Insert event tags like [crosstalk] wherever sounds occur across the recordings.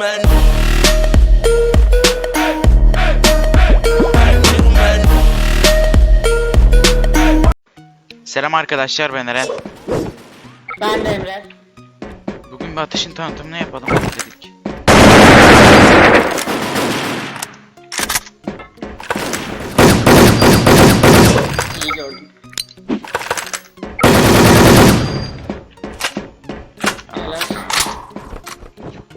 man. Selam arkadaşlar ben Eren. Ben de Emre. Bugün bir ateşin tanıtımını yapalım dedik.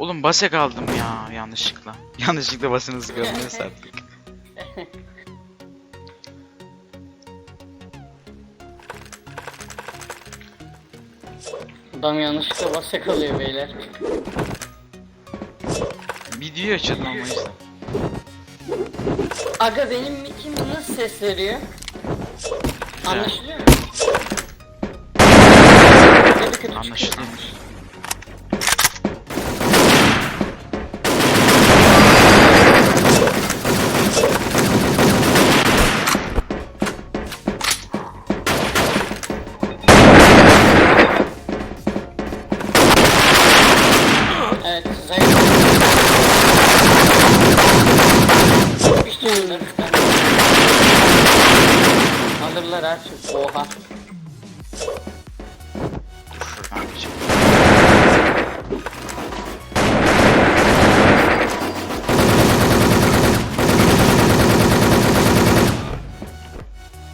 Oğlum basek aldım ya yanlışlıkla. [laughs] Yanlışlıkla basınızı gördünüz artık. Adam yanlışlıkla basa kalıyor beyler. Video açalım ama işte. Aga benim mikim nasıl ses veriyor? Anlaşılıyor mu? Anlaşılıyor. Evet, zayıf. Bir şey Alırlar artık. Oha. Şuradan geçelim.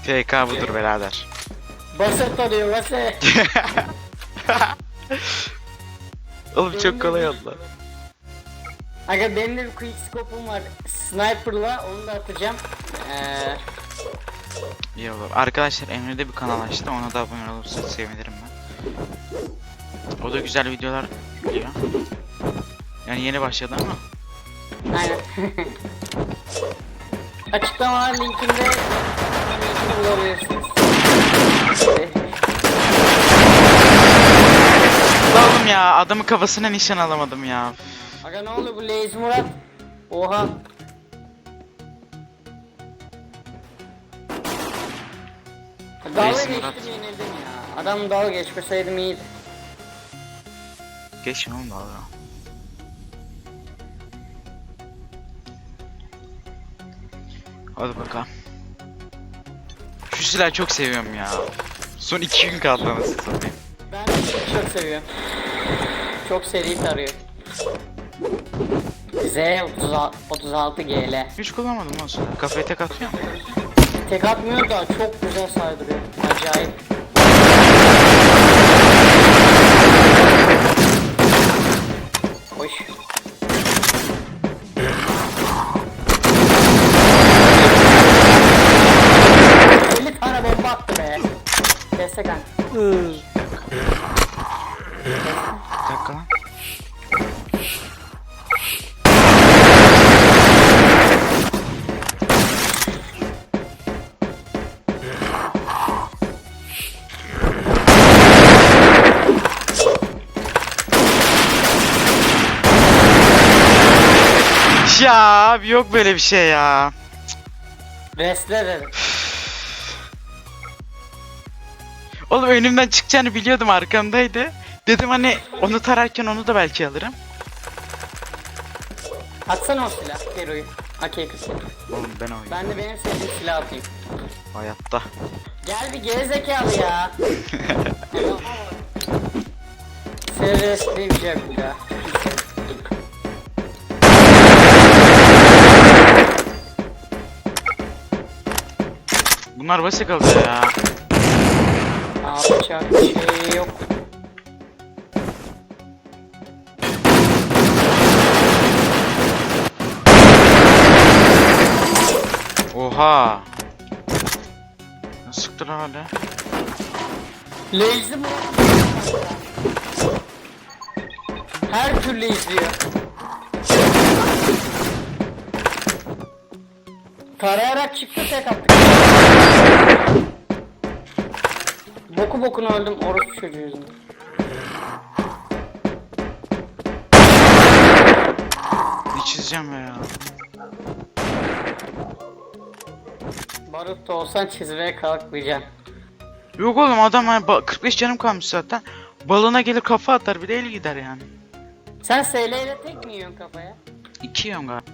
TK budur birader. Baset arıyor baset. Oğlum çok kolay oldu. Aga benim de bir quick scope'um var. Sniper'la onu da atacağım. Ee, İyi olur. Arkadaşlar Emre de bir kanal açtı. Ona da abone olursanız sevinirim ben. O da güzel videolar yüklüyor. Yani yeni başladı ama. aynen. [laughs] Açıklamalar linkinde linkini bulabilirsiniz. Ya adamı kafasına nişan alamadım ya. Aga ne oldu bu Lazy Murat? Oha. Dalga Murat. geçtim yenildim ya. Adam dalga geçmeseydim iyiydi. Geçme oğlum dalga. Hadi bakalım. Şu silahı çok seviyorum ya. Son iki gün kaldı anasını satayım. Ben çok seviyorum. Çok seri tarıyor. Z 36 GL. Hiç kullanmadım o silahı. Kafaya tek atıyor mu? Tek atmıyor da çok güzel saydırıyor. Acayip. Hoş. Elli tane bomba attı be. Destek kanka. Bir dakika lan. Ya abi yok böyle bir şey ya. Resle dedim. Oğlum önümden çıkacağını biliyordum arkamdaydı. Dedim hani onu tararken onu da belki alırım. Atsana o silah. Hero'yu. AK-47. Oğlum ben oynadım. Ben de benim sevdiğim silah atayım. Hayatta. Gel bir gerizekalı ya. Restleyeceğim bir daha. Bunlar basit kalıyor ya. Yapacak bir şey yok. Oha. Nasıl sıktı lan hala? Lazy mi? Her türlü izliyor. Tarayarak çıktı tek attık. Boku bokuna öldüm orospu çocuğu yüzünden. Ne çizeceğim ya? Barut da olsan çizmeye kalkmayacaksın. Yok oğlum adam hani ba- 45 canım kalmış zaten. Balına gelir kafa atar bir de el gider yani. Sen SL ile tek mi yiyorsun kafaya? İki yiyorum galiba.